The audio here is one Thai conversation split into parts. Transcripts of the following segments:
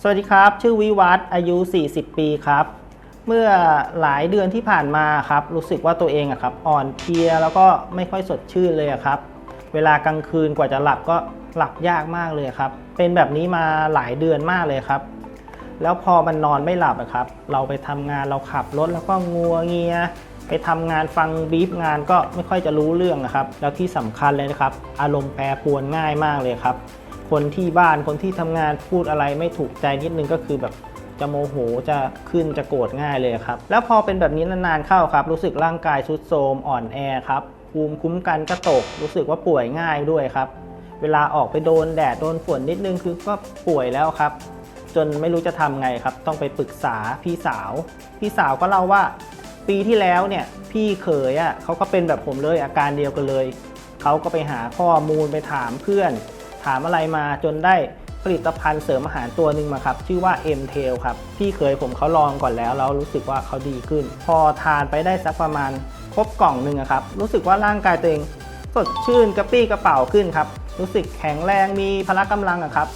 สวัสดีครับ ชื่อวิวัฒน์อายุ 40 ปีครับ เมื่อหลายเดือนที่ผ่านมาครับ รู้สึกว่าตัวเองอะครับ อ่อนเพลียแล้วก็ไม่ค่อยสดชื่นเลยครับ เวลากลางคืนกว่าจะหลับก็หลับยากมากเลยครับ เป็นแบบนี้มาหลายเดือนมากเลยครับ แล้วพอมันนอนไม่หลับอะครับ เราไปทำงานเราขับรถแล้วก็งัวเงียไปทำงานฟังบีฟงานก็ไม่ค่อยจะรู้เรื่องนะครับ แล้วที่สำคัญเลยนะครับ อารมณ์แปรปรวนง่ายมากเลยครับ คนที่บ้านคนที่ทำงานพูดอะไรไม่ถูกใจนิดนึงก็คือแบบจะโมโหจะขึ้นจะโกรธง่ายเลยครับ แล้วพอเป็นแบบนี้นานๆเข้าครับ รู้สึกร่างกายทรุดโทรมอ่อนแอครับภูมิคุ้มกันก็ตก รู้สึกว่าป่วยง่ายด้วยครับ เวลาออกไปโดนแดดโดนฝนนิดนึงคือก็ป่วยแล้วครับ จนไม่รู้จะทำไงครับ ต้องไปปรึกษาพี่สาว พี่สาวก็เล่าว่า ปีที่แล้วเนี่ยพี่เขยอะเขาก็เป็นแบบผมเลยอาการเดียวกันเลยเขาก็ไปหาข้อมูลไปถามเพื่อน ถามอะไรมาจนได้ผลิตภัณฑ์เสริมอาหารตัวหนึ่งมาครับ ชื่อว่า m t a l ครับ พี่เคยผมเขาลองก่อนแล้วแล้วรู้สึกว่าเขาดีขึ้น พอทานไปได้สักประมาณครบกล่องหนึ่งครับ รู้สึกว่าร่างกายตัวเองสดชื่นกระปรี้กระเป๋าขึ้นครับ รู้สึกแข็งแรงมีพละกำลังอะครับ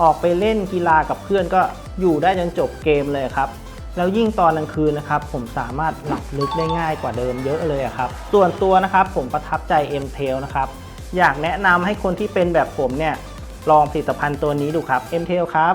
ออกไปเล่นกีฬากับเพื่อนก็อยู่ได้จนจบเกมเลยครับแล้วยิ่งตอนกลางคืนนะครับ ผมสามารถหลับลึกได้ง่ายกว่าเดิมเยอะเลยครับ ส่วนตัวนะครับผมประทับใจ m t a l นะครับ อยากแนะนำให้คนที่เป็นแบบผมเนี่ยลองผลิตภัณฑ์ตัวนี้ดูครับ m t a l ครับ